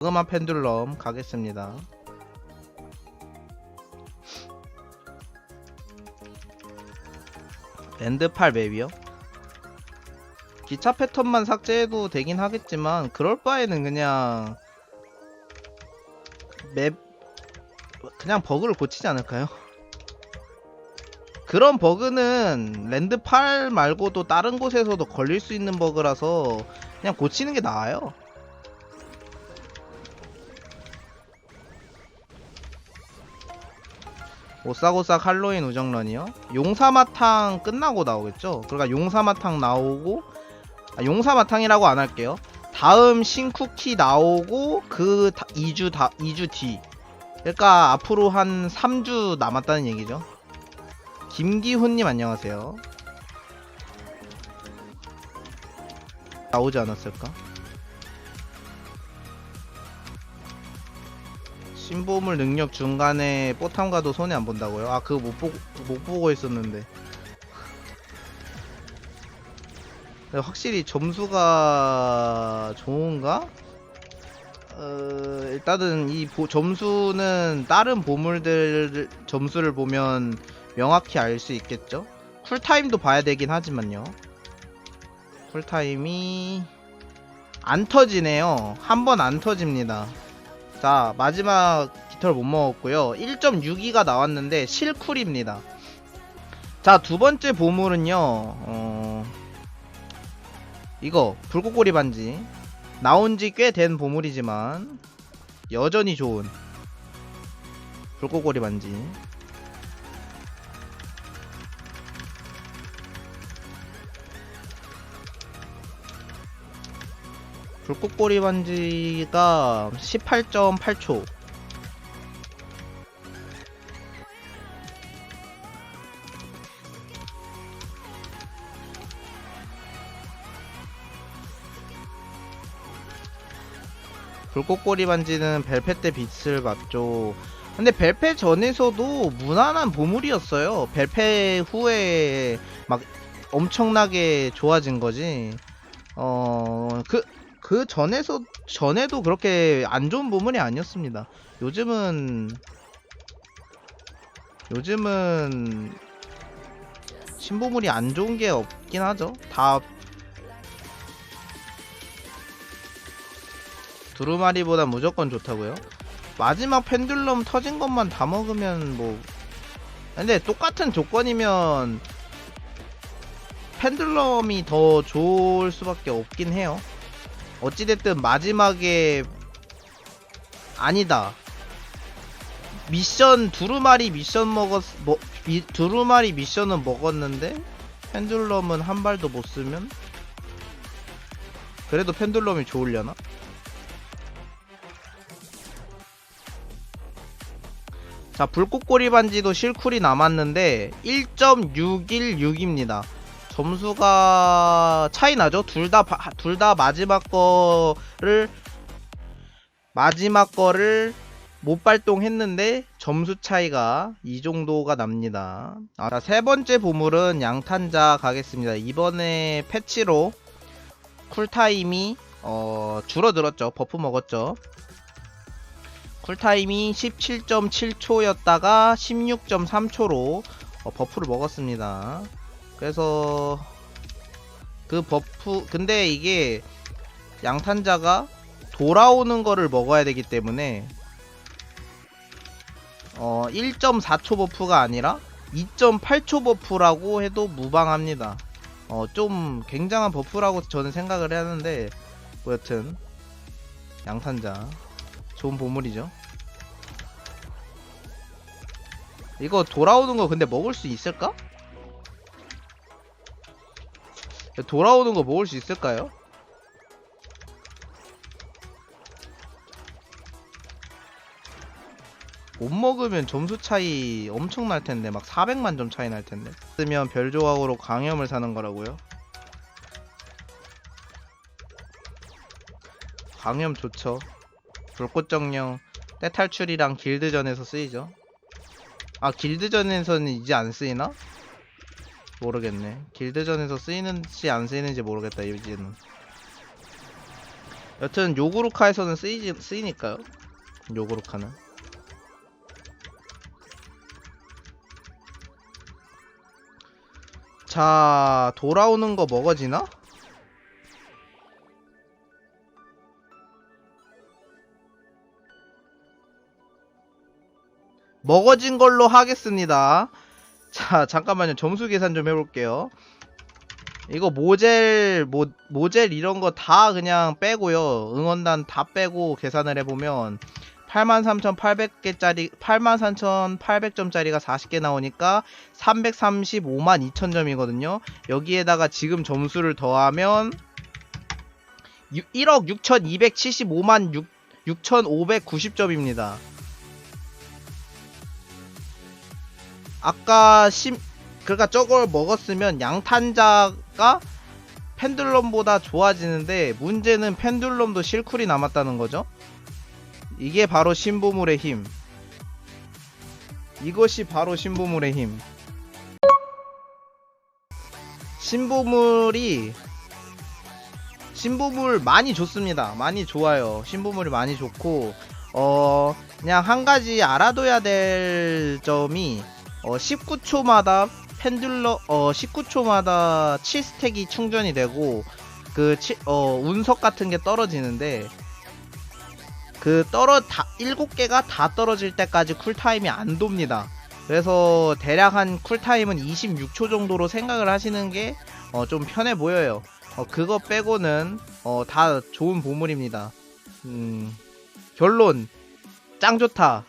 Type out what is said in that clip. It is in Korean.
그만 펜듈럼 가겠습니다. 엔드팔 맵이요? 기차 패턴만 삭제해도 되긴 하겠지만 그럴 바에는 그냥 맵 그냥 버그를 고치지 않을까요? 그런 버그는 랜드 8 말고도 다른 곳에서도 걸릴 수 있는 버그라서 그냥 고치는 게 나아요. 오싹오싹 할로윈 우정런이요? 용사마탕 끝나고 나오겠죠? 그러니까 용사마탕 나오고 아, 용사마탕이라고 안 할게요. 다음 신쿠키 나오고 그 2주 다 2주 뒤. 그러니까 앞으로 한 3주 남았다는 얘기죠. 김기훈 님 안녕하세요. 나오지 않았을까? 신보물 능력 중간에 뽀탐 가도 손해 안 본다고요? 아 그거 못 보고 못 보고 있었는데. 확실히 점수가 좋은가? 어, 일단은 이 보- 점수는 다른 보물들 점수를 보면 명확히 알 수 있겠죠? 쿨타임도 봐야 되긴 하지만요. 쿨타임이 안 터지네요. 한 번 안 터집니다. 자, 마지막 깃털 못 먹었고요. 1.6기가 나왔는데 실쿨입니다. 자, 두 번째 보물은요. 어... 이거 불꽃고리 반지 나온 지 꽤 된 보물이지만 여전히 좋은 불꽃고리 반지 불꽃고리 반지가 18.8초 불꽃고리 반지는 벨페 때 빛을 봤죠. 근데 벨페 전에서도 무난한 보물이었어요. 벨페 후에 막 엄청나게 좋아진 거지. 어, 그, 그 전에서, 전에도 그렇게 안 좋은 보물이 아니었습니다. 요즘은, 요즘은, 신보물이 안 좋은 게 없긴 하죠. 다 두루마리보다 무조건 좋다고요? 마지막 펜듈럼 터진 것만 다 먹으면 뭐 근데 똑같은 조건이면 펜듈럼이 더 좋을 수밖에 없긴 해요. 어찌됐든 마지막에 아니다. 미션 두루마리 미션 먹었 뭐 미, 두루마리 미션은 먹었는데 펜듈럼은 한 발도 못 쓰면 그래도 펜듈럼이 좋으려나? 자, 불꽃고리 반지도 실쿨이 남았는데 1.616입니다. 점수가 차이 나죠? 둘 다 둘 다 마지막 거를 마지막 거를 못 발동했는데 점수 차이가 이 정도가 납니다. 아, 자, 세 번째 보물은 양탄자 가겠습니다. 이번에 패치로 쿨타임이 어, 줄어들었죠. 버프 먹었죠. 쿨타임이 17.7초였다가 16.3초로 어, 버프를 먹었습니다. 그래서 그 버프 근데 이게 양탄자가 돌아오는 거를 먹어야 되기 때문에 어 1.4초 버프가 아니라 2.8초 버프라고 해도 무방합니다. 어 좀 굉장한 버프라고 저는 생각을 하는데 뭐 여튼 양탄자 좋은 보물이죠. 이거 돌아오는 거 근데 먹을 수 있을까? 돌아오는 거 먹을 수 있을까요? 못 먹으면 점수 차이 엄청 날 텐데 막 400만 점 차이 날 텐데. 쓰면 별 조각으로 광염을 사는 거라고요? 광염 좋죠. 불꽃정령 떼탈출이랑 길드전에서 쓰이죠. 아 길드전에서는 이제 안 쓰이나? 모르겠네. 길드전에서 쓰이는지 안 쓰이는지 모르겠다 이제는. 여튼 요구르카에서는 쓰이지, 쓰이니까요. 요구르카는. 자, 돌아오는 거 먹어지나? 먹어진 걸로 하겠습니다. 자, 잠깐만요. 점수 계산 좀 해볼게요. 이거 모젤, 모, 모젤 이런 거 다 그냥 빼고요. 응원단 다 빼고 계산을 해보면 83,800개짜리, 83,800점짜리가 40개 나오니까 335만 2천 점이거든요. 여기에다가 지금 점수를 더하면 1억 6,275만 6, 6,590점입니다. 아까 심 그러니까 저걸 먹었으면 양탄자가 펜듈럼보다 좋아지는데 문제는 펜듈럼도 실쿨이 남았다는 거죠. 이게 바로 신보물의 힘. 이것이 바로 신보물의 힘. 신보물이 신보물 많이 좋습니다. 많이 좋아요. 신보물이 많이 좋고 어 그냥 한 가지 알아둬야 될 점이 어 19초마다 펜듈러 어 19초마다 7스택이 충전이 되고 그 치, 어 운석 같은 게 떨어지는데 그 떨어 다 7개가 다 떨어질 때까지 쿨타임이 안 돕니다. 그래서 대략 한 쿨타임은 26초 정도로 생각을 하시는 게어좀 편해 보여요. 어 그거 빼고는 어 다 좋은 보물입니다. 음 결론 짱 좋다.